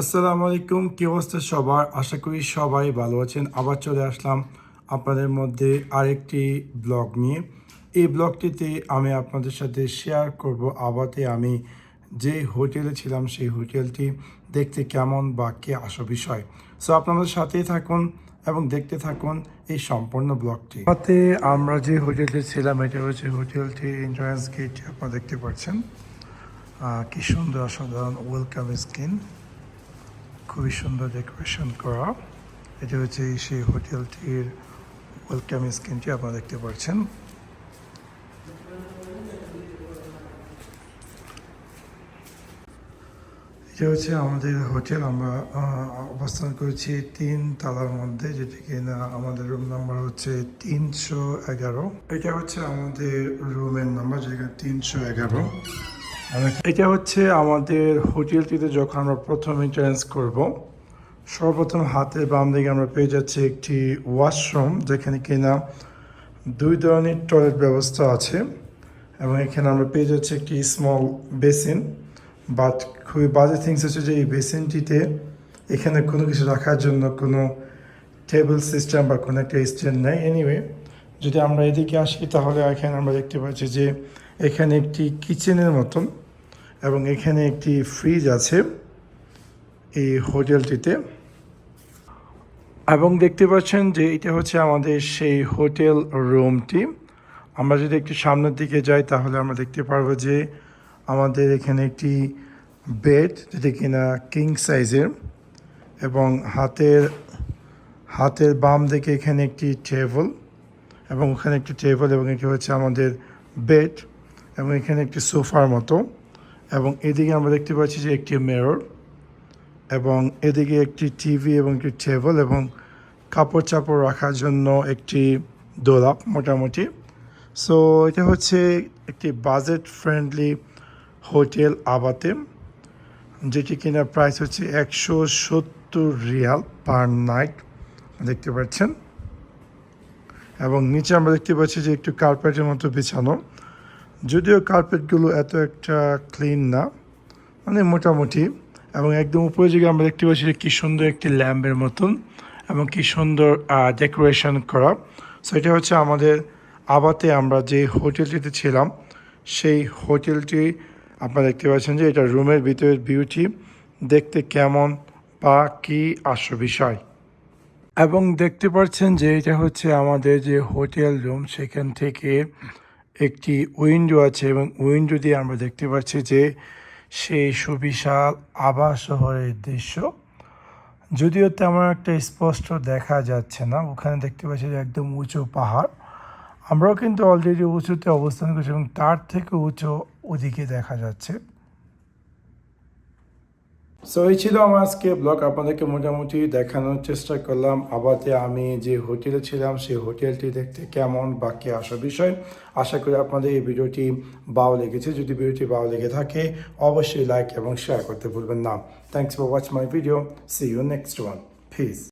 আসসালামু আলাইকুম, কি অবস্থা সবার? আশা করি সবাই ভালো আছেন। আবার চলে আসলাম আপনাদের মধ্যে আরেকটি ব্লগ নিয়ে। এই ব্লগটিতে আমি আপনাদের সাথে শেয়ার করব। আবাতে আমি যে হোটেলে ছিলাম, সেই হোটেলটি দেখতে কেমন বা কে আসো বিষয়। সো আপনাদের সাথেই থাকুন এবং দেখতে থাকুন এই সম্পূর্ণ ব্লগটি। আবাতে আমরা যে হোটেলটি ছিলাম, এটা হচ্ছে হোটেলটি এন্ট্রান্স গেট আপনারা দেখতে পাচ্ছেন। কি সুন্দর, অসাধারণ ওয়েলকাম স্কিন খুবই সুন্দর ডেকোরেশন করা। এটা হচ্ছে সেই হোটেলটির ওয়েলকাম স্ক্রিনটি আপনারা দেখতে পাচ্ছেন। এটা হচ্ছে আমাদের হোটেল। আমরা অবস্থান করেছি তিন তালার মধ্যে, যেটি কিনা আমাদের রুম নাম্বার হচ্ছে তিনশো এগারো। এটা হচ্ছে আমাদের রুমের নাম্বার যেখানে তিনশো এগারো। এটা হচ্ছে আমাদের হোটেলটিতে যখন আমরা প্রথম এন্ট্রান্স করব, সর্বপ্রথম হাতের বাম দিকে আমরা পেয়ে যাচ্ছি একটি ওয়াশরুম যেখানে কিনা দুই ধরনের টয়লেট ব্যবস্থা আছে এবং এখানে আমরা পেয়ে যাচ্ছি একটি স্মল বেসিন বাট খুবই বাজে থিংস হচ্ছে যে এই বেসিনটিতে এখানে কোনো কিছু রাখার জন্য কোনো টেবিল সিস্টেম বা কোনো একটা স্ট্যান্ড নেই। এনিওয়ে যদি আমরা এদিকে আসি, তাহলে এখানে আমরা দেখতে পাচ্ছি যে এখানে একটি কিচেনের মতন এবং এখানে একটি ফ্রিজ আছে এই হোটেলটিতে। এবং দেখতে পাচ্ছেন যে এটা হচ্ছে আমাদের সেই হোটেল রুমটি। আমরা যদি একটু সামনের দিকে যাই, তাহলে আমরা দেখতে পারব যে আমাদের এখানে একটি বেড যেটি কিনা কিং সাইজের এবং হাতের হাতের বাম দিকে এখানে একটি টেবল এবং ওখানে একটি টেবল এবং এটি হচ্ছে আমাদের বেড। এবং এখানে একটি সোফার মতো এবং এদিকে আমরা দেখতে পাচ্ছি যে একটি মেয়র এবং এদিকে একটি টিভি এবং একটি টেবল এবং কাপড় চাপড় রাখার জন্য একটি দোলাপ মোটামুটি। সো এটা হচ্ছে একটি বাজেট ফ্রেন্ডলি হোটেল আবাতে, যেটি কিনা প্রাইস হচ্ছে একশো সত্তর রিয়াল পার নাইট দেখতে পাচ্ছেন। এবং নিচে আমরা দেখতে পাচ্ছি যে একটু কার্পেটের মতো বিছানো। যদিও কার্পেটগুলো এত একটা ক্লিন না মানে মোটামুটি, এবং একদম উপরে দিকে আমরা দেখতে পাচ্ছি কি সুন্দর একটি ল্যাম্পের মতন এবং কী সুন্দর ডেকোরেশন করা। সো এটা হচ্ছে আমাদের আবাতে আমরা যে হোটেলটিতে ছিলাম, সেই হোটেলটি আপনারা দেখতে পাচ্ছেন যে এটা রুমের ভিতরের বিউটি দেখতে কেমন বা কি আসল বিষয়। এবং দেখতে পাচ্ছেন যে এটা হচ্ছে আমাদের যে হোটেল রুম, সেখান থেকে একটি উইন্ডো আছে এবং উইন্ডো দিয়ে আমরা দেখতে পাচ্ছি যে সেই সুবিশাল আবাস শহরের দৃশ্য। যদিও তেমন একটা স্পষ্ট দেখা যাচ্ছে না, ওখানে দেখতে পাচ্ছি যে একদম উঁচু পাহাড়। আমরাও কিন্তু অলরেডি উঁচুতে অবস্থান করছি এবং তার থেকে উঁচু ওদিকে দেখা যাচ্ছে। সো এই ছিল আমার আজকে ব্লগ আপনাদেরকে মোটামুটি দেখানোর চেষ্টা করলাম। আবাতে আমি যে হোটেলে ছিলাম, সেই হোটেলটি দেখতে কেমন, বাকি কে আসা বিষয়। আশা করি আপনাদের এই ভিডিওটি ভালো লেগেছে। যদি ভিডিওটি বাও লেগে থাকে, অবশ্যই লাইক এবং শেয়ার করতে ভুলবেন না। Thanks for watch my video see you next one please